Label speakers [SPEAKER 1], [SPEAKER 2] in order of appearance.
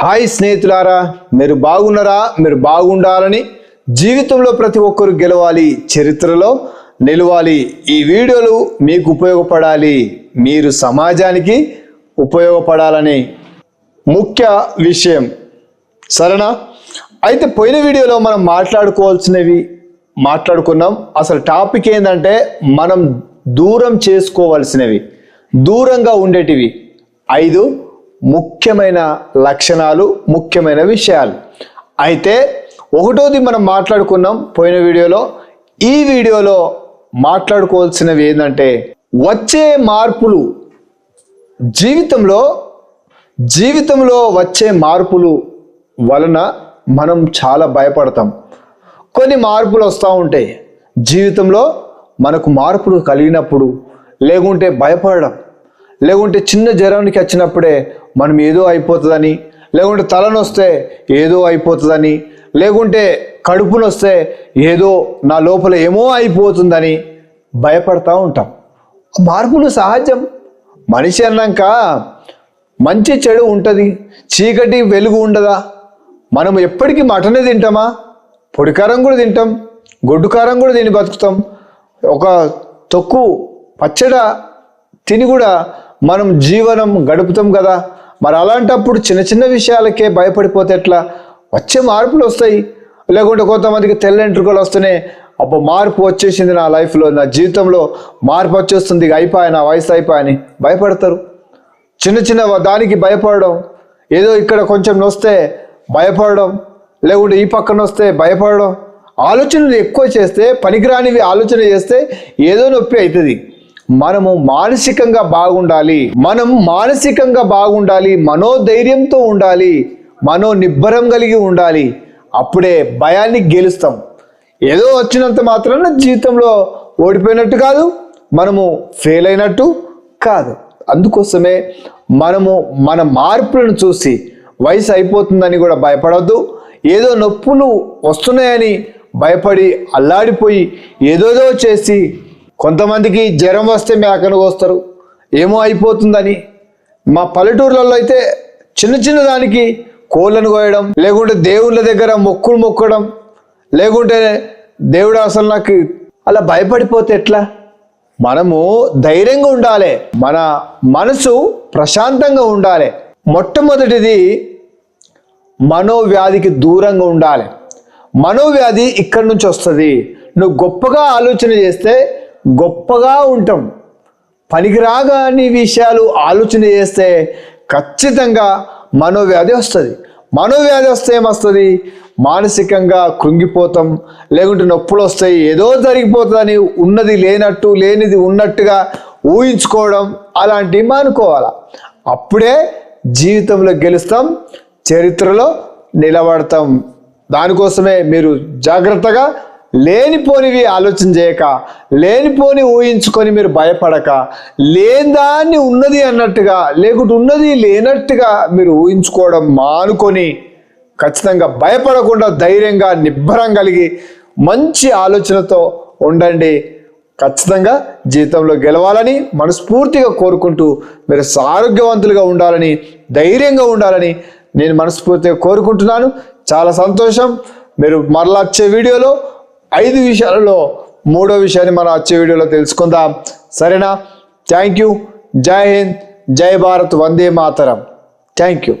[SPEAKER 1] Hi స్నేహితులారా మీరు బాగున్నారా? మీరు బాగుండాలని జీవితంలో ప్రతి ఒక్కరు గెలవాలి చరిత్రలో నిలవాలి. ఈ వీడియోలు మీకు ఉపయోగపడాలి. మీరు సమాజానికి ఉపయోగపడాలని ముఖ్య విషయం. సరేనా? అయితే పోయిన వీడియోలో మనం మాట్లాడుకోవాల్సినవి మాట్లాడుకున్నాం. అసలు టాపిక్ ఏంటంటే మనం దూరం చేసుకోవాల్సినవి దూరంగా ఉండేటివి. ఐదు ముఖ్యమైన లక్షణాలు ముఖ్యమైన విషయాలు. అయితే ఒకటోది మనం మాట్లాడుకున్నాం పోయిన వీడియోలో. ఈ వీడియోలో మాట్లాడుకోవాల్సినవి ఏంటంటే వచ్చే మార్పులు జీవితంలో జీవితంలో వచ్చే మార్పులు వలన మనం చాలా భయపడతాం. కొన్ని మార్పులు వస్తూ ఉంటాయి. జీవితంలో మనకు మార్పులు కలిగినప్పుడు లేకుంటే భయపడడం లేకుంటే చిన్న జ్వరానికి వచ్చినప్పుడే మనం ఏదో అయిపోతుందని లేకుంటే తలనొస్తే ఏదో అయిపోతుందని లేకుంటే కడుపునొస్తే ఏదో నా లోపల ఏమో అయిపోతుందని భయపడతా ఉంటాం. మార్పులు సహజం. మనిషి అన్నాక మంచి చెడు ఉంటుంది చీకటి వెలుగు ఉండదా? మనం ఎప్పటికీ మటనే తింటామా? పొడికారం కూడా తింటాం గొడ్డు కారం కూడా తిని బతుకుతాం. ఒక తొక్కు పచ్చడ తిని కూడా మనం జీవనం గడుపుతాం కదా? మరి అలాంటప్పుడు చిన్న చిన్న విషయాలకే భయపడిపోతే ఎట్లా? వచ్చే మార్పులు వస్తాయి. లేకుంటే కొంతమందికి తెల్ల ఎంట్రుకలు వస్తేనే అబ్బో మార్పు వచ్చేసింది నా లైఫ్లో నా జీవితంలో. మార్పు వచ్చేస్తుంది ఇక అయిపోయా నా వయసు అయిపోయని భయపడతారు. చిన్న చిన్న దానికి భయపడడం. ఏదో ఇక్కడ కొంచెం నొస్తే భయపడడం. లేకుంటే ఈ పక్కన వస్తే భయపడడం. ఆలోచనలు ఎక్కువ చేస్తే పనికిరానివి ఆలోచన చేస్తే ఏదో నొప్పి అవుతుంది. మనము మానసికంగా బాగుండాలి. మనం మానసికంగా బాగుండాలి. మనోధైర్యంతో ఉండాలి. మనో నిబ్బరం కలిగి ఉండాలి. అప్పుడే భయాన్ని గెలుస్తాం. ఏదో వచ్చినంత మాత్రాన జీవితంలో ఓడిపోయినట్టు కాదు మనము ఫెయిల్ అయినట్టు కాదు. అందుకోసమే మనము మన మార్పులను చూసి వయసు అయిపోతుందని కూడా భయపడవద్దు ఏదో నొప్పులు వస్తున్నాయని భయపడి అల్లాడిపోయి ఏదోదో చేసి కొంతమందికి జ్వరం వస్తే మేకను వస్తారు ఏమో అయిపోతుందని. మా పల్లెటూర్లలో అయితే చిన్న చిన్న దానికి కోళ్ళను కోయడం లేకుంటే దేవుళ్ళ దగ్గర మొక్కులు మొక్కడం లేకుంటే దేవుడు అసలు నాకు అలా భయపడిపోతే ఎట్లా? మనము ధైర్యంగా ఉండాలి. మన మనసు ప్రశాంతంగా ఉండాలి. మొట్టమొదటిది మనోవ్యాధికి దూరంగా ఉండాలి. మనోవ్యాధి ఇక్కడి నుంచి వస్తుంది. నువ్వు గొప్పగా ఆలోచన చేస్తే గొప్పగా ఉంటాం. పనికిరాగాని విషయాలు ఆలోచన చేస్తే ఖచ్చితంగా మనోవ్యాధి వస్తుంది. మనోవ్యాధి వస్తే ఏమొస్తుంది? మానసికంగా కృంగిపోతాం. లేకుంటే నొప్పులు వస్తాయి. ఏదో జరిగిపోతుందని ఉన్నది లేనట్టు లేనిది ఉన్నట్టుగా ఊహించుకోవడం అలాంటివి మానుకోవాలి? అప్పుడే జీవితంలో గెలుస్తాం. చరిత్రలో నిలబడతాం. దానికోసమే మీరు జాగ్రత్తగా లేనిపోనివి ఆలోచన చేయక లేనిపోని ఊహించుకొని మీరు భయపడక లేదాన్ని ఉన్నది అన్నట్టుగా లేకుంటే ఉన్నది లేనట్టుగా మీరు ఊహించుకోవడం మానుకొని ఖచ్చితంగా భయపడకుండా ధైర్యంగా నిబ్బరం కలిగి మంచి ఆలోచనతో ఉండండి. ఖచ్చితంగా జీవితంలో గెలవాలని మనస్ఫూర్తిగా కోరుకుంటూ మీరు ఆరోగ్యవంతులుగా ఉండాలని ధైర్యంగా ఉండాలని నేను మనస్ఫూర్తిగా కోరుకుంటున్నాను. చాలా సంతోషం. మీరు మరలా వచ్చే వీడియోలో ఐదు విషయాలలో మూడో విషయాన్ని మనం వచ్చే వీడియోలో తెలుసుకుందాం. సరేనా? Thank you. జై హింద్. జై భారత్. వందే మాతరం. Thank you.